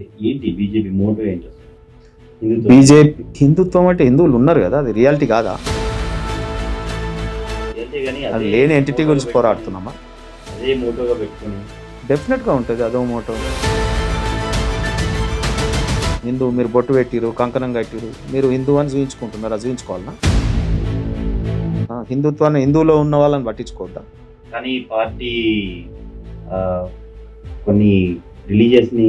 అసలు ఏంటి BJP Moto ఏంటి బీజేపీ హిందుత్వం అంటే హిందువులు ఉన్నారు కదా అది రియాలిటీ కాదా? అది లేని ఎంటిటీ గురించి పోరాడుతున్నామా? అదే మోటోగా పెట్టుకొని. డెఫినెట్గా ఉంటుంది అదో మోటో హిందూ మీరు బొట్టు పెట్టిరు కంకణం కట్టిరు మీరు హిందూ అని చూపించుకుంటున్నారు అది చూపించుకోవాలనా ఆ, హిందుత్వాన్ని హిందువులో ఉన్న వాళ్ళని పట్టించుకోవద్దా? కానీ పార్టీ కొన్ని రిలీజియస్ని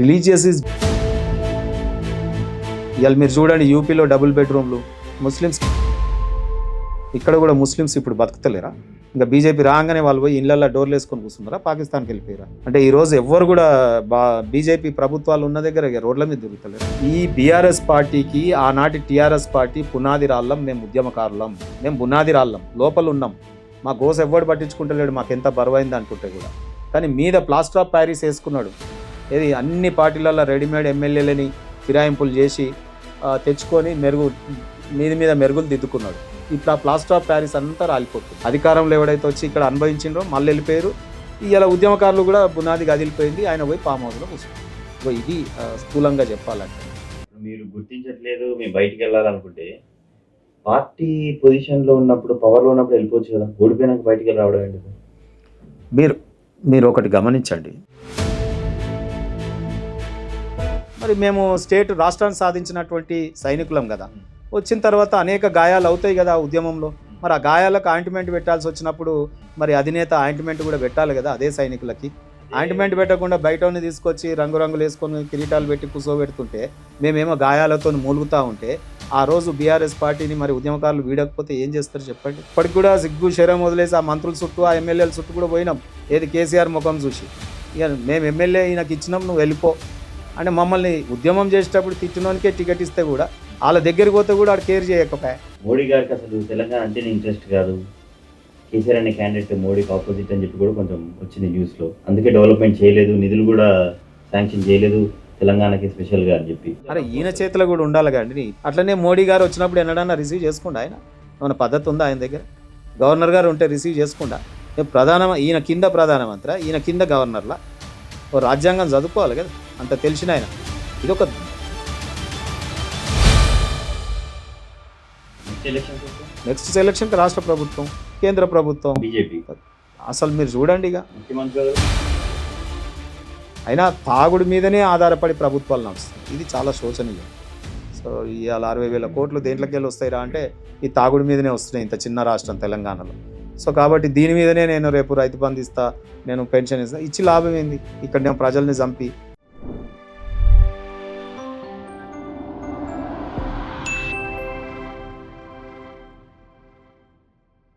రిలీజియస్ ఇస్ ఇవాళ మీరు చూడండి యూపీలో డబుల్ బెడ్రూమ్లు ముస్లిమ్స్ ఇక్కడ కూడా ముస్లిమ్స్ ఇప్పుడు బతుకుతలేరా? ఇంకా బీజేపీ రాగానే వాళ్ళు పోయి ఇళ్ళల్లో డోర్లు వేసుకొని కూర్చున్నారా? పాకిస్తాన్కి వెళ్ళిపోయారా? అంటే ఈరోజు ఎవ్వరు కూడా బా బీజేపీ ప్రభుత్వాలు ఉన్న దగ్గర రోడ్ల మీద తిరుగుతలేరు. ఈ బీఆర్ఎస్ పార్టీకి ఆనాటి టీఆర్ఎస్ పార్టీ పునాది రాళ్ళం మేము ఉద్యమకారులం. మేము పునాది రాళ్ళం లోపల ఉన్నాం. మా గోస ఎవ్వడు పట్టించుకుంటలేడు మాకు ఎంత బరువైంది అనుకుంటే కూడా. కానీ మీద ప్లాస్టర్ ఆఫ్ ప్యారిస్ వేసుకున్నాడు. ఏది అన్ని పార్టీలలో రెడీమేడ్ ఎమ్మెల్యేలని ఫిరాయింపులు చేసి తెచ్చుకొని మెరుగు మీద మీద మెరుగులు దిద్దుకున్నాడు. ఇప్పుడు ఆ ప్లాస్టర్ ఆఫ్ ప్యారిస్ అంతా రాలిపోతుంది. అధికారంలో ఎవడైతే వచ్చి ఇక్కడ అనుభవించిండ్రో మళ్ళీ వెళ్ళిపోయారు. ఇలా ఉద్యమకారులు కూడా బునాది కదిలిపోయింది ఆయన పోయి ఫామ్ హౌస్లో కూర్చున్నారు. ఇది స్థూలంగా చెప్పాలంటే. మీరు గుర్తించట్లేదు మేము బయటికి వెళ్ళాలనుకుంటే పార్టీ పొజిషన్లో ఉన్నప్పుడు పవర్లో ఉన్నప్పుడు వెళ్ళిపోవచ్చు కదా? ఓడిపోయినాక బయటికి రావడం ఏంటి మీరు మీరు ఒకటి గమనించండి. మరి మేము స్టేట్ రాష్ట్రాన్ని సాధించినటువంటి సైనికులం కదా. వచ్చిన తర్వాత అనేక గాయాలు అవుతాయి కదా ఉద్యమంలో. మరి ఆ గాయాలకు ఆయింట్మెంట్ పెట్టాల్సి వచ్చినప్పుడు మరి అధినేత ఆయింట్మెంట్ కూడా పెట్టాలి కదా అదే సైనికులకి. ఆయింట్మెంట్ పెట్టకుండా బయటని తీసుకొచ్చి రంగురంగులు వేసుకొని కిరీటాలు పెట్టి కూసోబెడుతుంటే మేమేమో గాయాలతో మూలుగుతూ ఉంటే ఆ రోజు బీఆర్ఎస్ పార్టీని మరి ఉద్యమకారులు వీడకపోతే ఏం చేస్తారు చెప్పండి? ఇప్పటికి కూడా సిగ్గు శరం వదిలేసి ఆ మంత్రుల చుట్టూ ఆ ఎమ్మెల్యేల చుట్టూ కూడా పోయినాం. ఏది కేసీఆర్ ముఖం చూసి. ఇక మేము ఎమ్మెల్యే ఈయనకి ఇచ్చినాం నువ్వు వెళ్ళిపో. అంటే మమ్మల్ని ఉద్యమం చేసేటప్పుడు తిట్టినోనికే టికెట్ ఇస్తే కూడా వాళ్ళ దగ్గరికి పోతే కూడా ఆడు కేర్ చేయకపోయా? మోడీ గారికి అసలు తెలంగాణ అంటేనే ఇంట్రెస్ట్ కాదు. కేసీఆర్ అనే క్యాండిడేట్ మోడీకి ఆపోజిట్ అని చెప్పి కూడా కొంచెం వచ్చింది న్యూస్లో. అందుకే డెవలప్మెంట్ చేయలేదు నిధులు కూడా శాంక్షన్ చేయలేదు తెలంగాణకి స్పెషల్గా అని చెప్పి. అరే ఈయన చేతిలో కూడా ఉండాలి కానీ అట్లనే మోడీ గారు వచ్చినప్పుడు ఎన్నడన్నా రిసీవ్ చేసుకుండా ఆయన? ఏమైనా పద్ధతి ఉందా ఆయన దగ్గర? గవర్నర్ గారు ఉంటే రిసీవ్ చేసుకుండా ప్రధాన ఈయన కింద ప్రధానమంత్రి ఈయన కింద గవర్నర్లా ఓ రాజ్యాంగం చదువుకోవాలి కదా. అంత తెలిసిన ఆయన. ఇది ఒక నెక్స్ట్ సెలక్షన్కి రాష్ట్ర ప్రభుత్వం కేంద్ర ప్రభుత్వం. బీజేపీ. అసలు మీరు చూడండి ఇక. అయినా తాగుడు మీదనే ఆధారపడి ప్రభుత్వాలు నడుస్తాయి ఇది చాలా శోచనీయం. సో ఇవాళ అరవై వేల కోట్లు దేంట్లోకి వెళ్ళి వస్తాయిరా అంటే ఈ తాగుడు మీదనే వస్తున్నాయి ఇంత చిన్న రాష్ట్రం తెలంగాణలో. సో కాబట్టి దీని మీదనే నేను రేపు రైతు బంధు ఇస్తా నేను పెన్షన్ ఇస్తా. ఇచ్చి లాభం ఏంది? ఇక్కడ నేను ప్రజల్ని చంపి